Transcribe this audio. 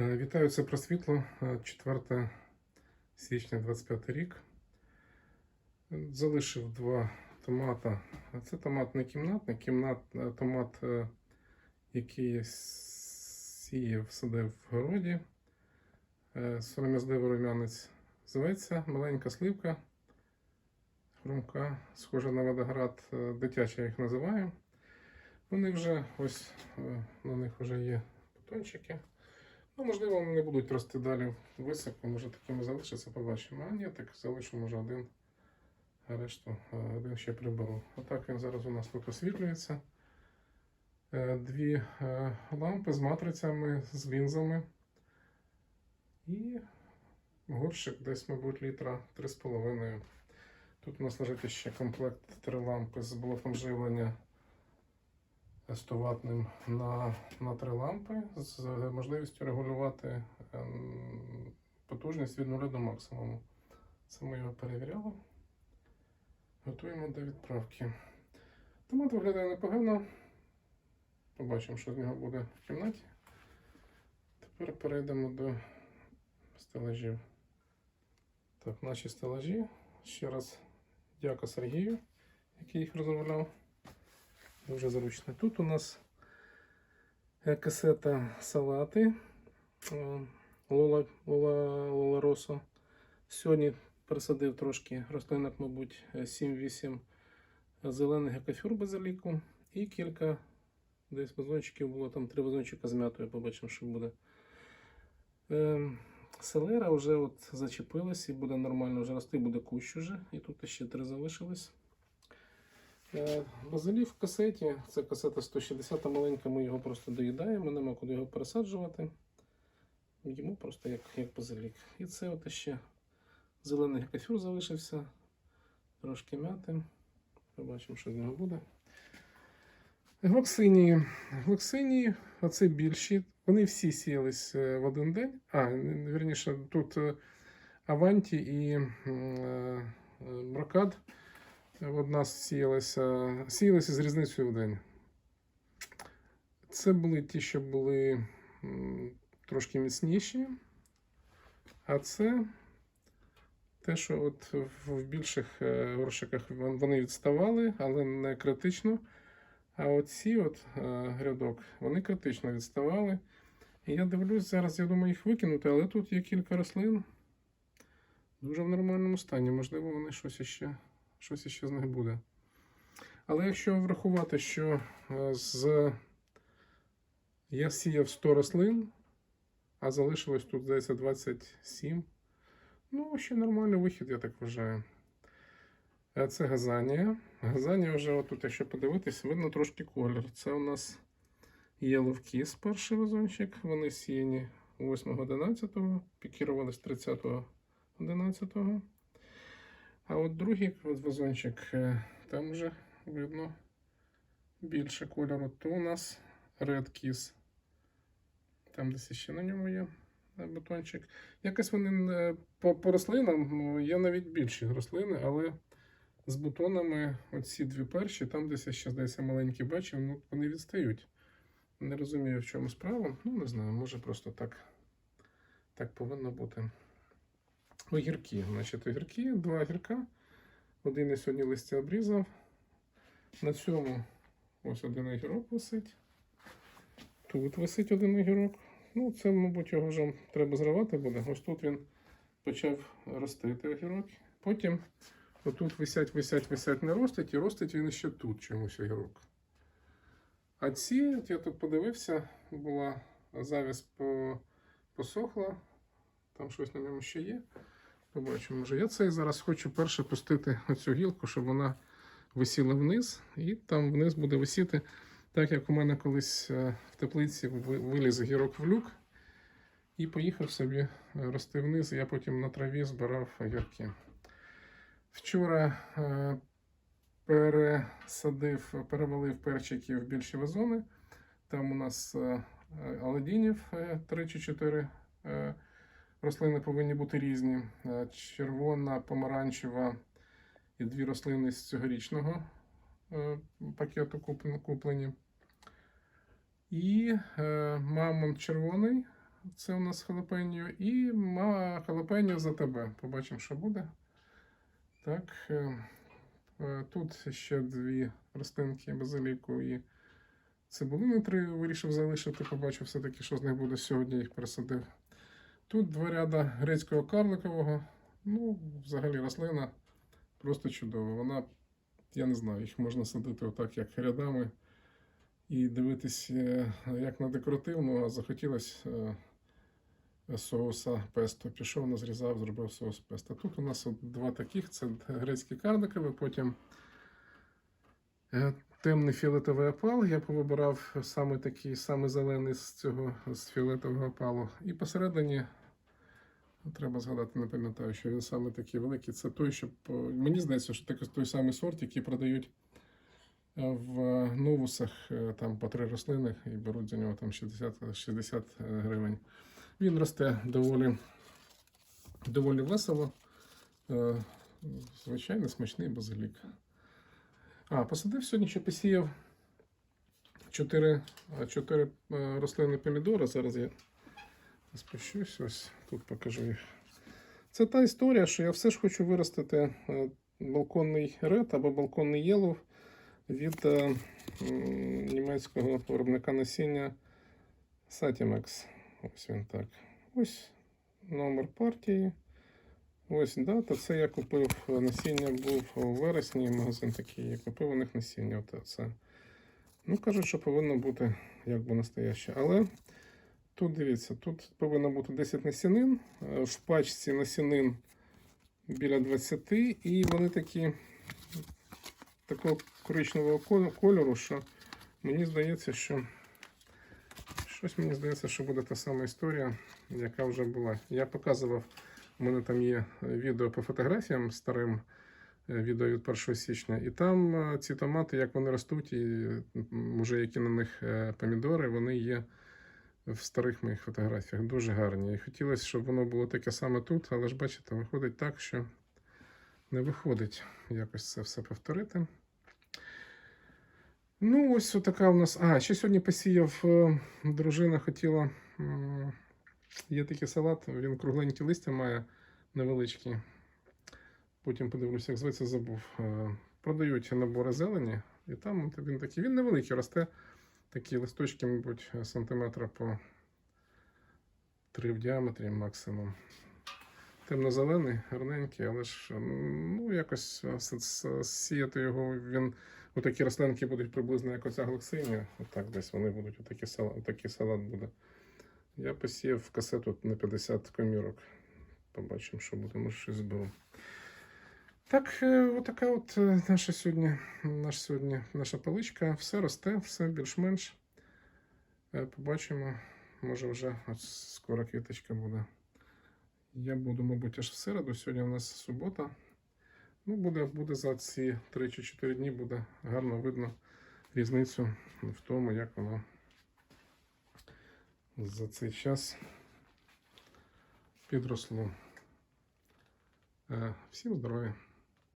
Е, Вітаю, це про світло. Е, 4 січня 25 рік. Е, Залишив два томата. Це томат не кімнатний, кімнат, е, томат, е, який сіяв, садив в городі. Е, Сором'язливий рум'янець зветься, маленька сливка, хрумка, схожа на виноград, е, дитяча їх називаю. Вони вже ось е, на них вже є бутончики. Ну, можливо, вони не будуть рости далі високо, може такими залишаться, побачимо. А ні, так залишу, може, один, а решту один ще приберу. Отак він зараз у нас тут освітлюється. Е, Дві е, лампи з матрицями, з лінзами. І горщик десь, мабуть, літра 3,5. Тут у нас лежить ще комплект три лампи з блоком живлення 100 ватним на, на три лампи з можливістю регулювати ем, потужність від 0 до максимуму. Це ми його перевіряли. Готуємо до відправки. Томат виглядає непогано. Побачимо, що з нього буде в кімнаті. Тепер перейдемо до стелажів. Так, наші стелажі. Ще раз дяка Сергію, який їх розробляв. Дуже зручно. Тут у нас е, касета салати е, Лола, Лола, Лола Росо. Сьогодні присадив трошки рослинок, мабуть, е, 7-8 зелених гекафюр базиліку і кілька десь вазончиків було, там три вазончика з м'ятою, побачимо, що буде. Е, Селера вже от зачепилась і буде нормально вже рости, буде кущ уже. І тут ще три залишилось. Е, Базилік в касеті, це касета 160 маленька, ми його просто доїдаємо, нема куди його пересаджувати. Їмо просто як, як базилік. І це от ще зелений кафюр залишився, трошки мяти. Побачимо, що з нього буде. Глоксинії. Глоксинії, оце більші. Вони всі сіялись е, в один день. А, вірніше, тут е, Аванті і Брокад. Одна сіялася, сіялася з різницею в день. Це були ті, що були трошки міцніші. А це те, що от в більших е, горшиках вони відставали, але не критично. А оці от е, грядок, вони критично відставали. І я дивлюсь, зараз я думаю їх викинути, але тут є кілька рослин дуже в нормальному стані. Можливо, вони щось іще, щось іще з них буде. Але якщо врахувати, що е, з я сіяв 100 рослин, а залишилось тут, здається, 27. Ну, ще нормальний вихід, я так вважаю. Е, Це газанія. Газанія вже отут, якщо подивитись, видно трошки колір. Це у нас Yellow Kiss перший вазончик. Вони сіяні 8.11, пікірувались 30.11. А от другий вазончик, е, там вже видно більше кольору. То у нас Red Kiss. Там десь ще на ньому є е, бутончик. Якось вони е, по, по рослинам ну, є навіть більші рослини, але з бутонами оці дві перші, там десь ще здається маленькі бачив, ну вони відстають. Не розумію, в чому справа. Ну, не знаю, може просто так, так повинно бути. Огірки. Значить, огірки, два огірка. Один я сьогодні листя обрізав. На цьому ось один огірок висить. Тут висить один огірок. Ну, це, мабуть, його вже треба зривати буде. Ось тут він почав ростити огірок. Потім отут висять, висять, висять, не ростить, і ростить він ще тут чомусь огірок. А ці, от я тут подивився, була завість по, посохла, там щось на ньому ще є. Побачимо, може. Я цей зараз хочу перше пустити оцю гілку, щоб вона висіла вниз, і там вниз буде висіти, так як у мене колись е, в теплиці виліз гірок в люк і поїхав собі е, рости вниз. Я потім на траві збирав гірки. Вчора е, пересадив, перевалив перчики в більші вазони. Там у нас аладінів 3 чи 4 е, рослини повинні бути різні. Е, Червона, помаранчева і дві рослини з цьогорічного е, пакету куплені-. І е, мамонт червоний Це у нас халапеньо. І халапеньо за тебе. Побачимо, що буде. Так. Тут ще дві рослинки базиліку і цибулини три вирішив залишити. Побачив все-таки, що з них буде сьогодні, їх пересадив. Тут два ряда грецького карликового. Ну, взагалі рослина просто чудова. Вона, я не знаю, їх можна садити отак, як рядами, і дивитись е, як на декоративну, а захотілося е, соуса песто. Пішов, назрізав, зробив соус песто. Тут у нас от два таких: це грецькі карликові, потім е, темний фіолетовий опал. Я повибирав саме такий, саме зелений з цього з фіолетового опалу. І посередині. Треба згадати, не пам'ятаю, що він саме такий великий. Це той, що мені здається, що це той самий сорт, який продають е, в новусах е, там по три рослини і беруть за нього там 60, 60 гривень. Він росте доволі, доволі весело. Е, Звичайно, смачний базилік. А, посадив сьогодні, ще посіяв 4, 4 рослини помідора. Зараз я спущусь, ось тут покажу їх. Це та історія, що я все ж хочу виростити е, балконний ред або балконний єлов від е, німецького виробника насіння Satimex. Ось він так. Ось номер партії. Ось дата. Це я купив е, насіння, був у вересні, магазин такий. Я купив у них насіння. Ну, кажуть, що повинно бути якби настояще. Але Тут дивіться, тут повинно бути 10 насінин. е, В пачці насінин біля 20, і вони такі такого коричневого кольору, що мені здається, що щось мені здається, що буде та сама історія, яка вже була. Я показував, у мене там є відео по фотографіям старим. е, Відео від 1 січня, і там е, ці томати, як вони ростуть, і вже які на них е, помідори, вони є в старих моїх фотографіях. Дуже гарні. І хотілося, щоб воно було таке саме тут, але ж бачите, виходить так, що не виходить якось це все повторити. Ну, ось така у нас. А, ще сьогодні посіяв е, дружина хотіла. Є такий салат, він кругленькі листя має невеличкі. Потім подивлюся, як зветься, забув. Е, Продають набори зелені, і там він такий. Він невеликий, росте такі листочки, мабуть, сантиметра по 3 в діаметрі максимум. Темно-зелений, гарненький, але ж ну, якось е, сіяти його. Він отакі рослинки будуть приблизно як оця глоксиня. Отак десь вони будуть, отакі салат, отакий салат буде. Я посіяв касету на 50 комірок. Побачимо, що буде, може щось зберу. Так, е, отака от е, наша сьогодні, наш сьогодні, наша паличка. Все росте, все більш-менш. Е, Побачимо, може вже от скоро квіточка буде. Я буду, мабуть, аж в середу. Сьогодні у нас субота. Ну, буде, буде за ці 3 чи 4 дні буде гарно видно різницю в тому, як воно за цей час підросло. Е, Всім здоров'я!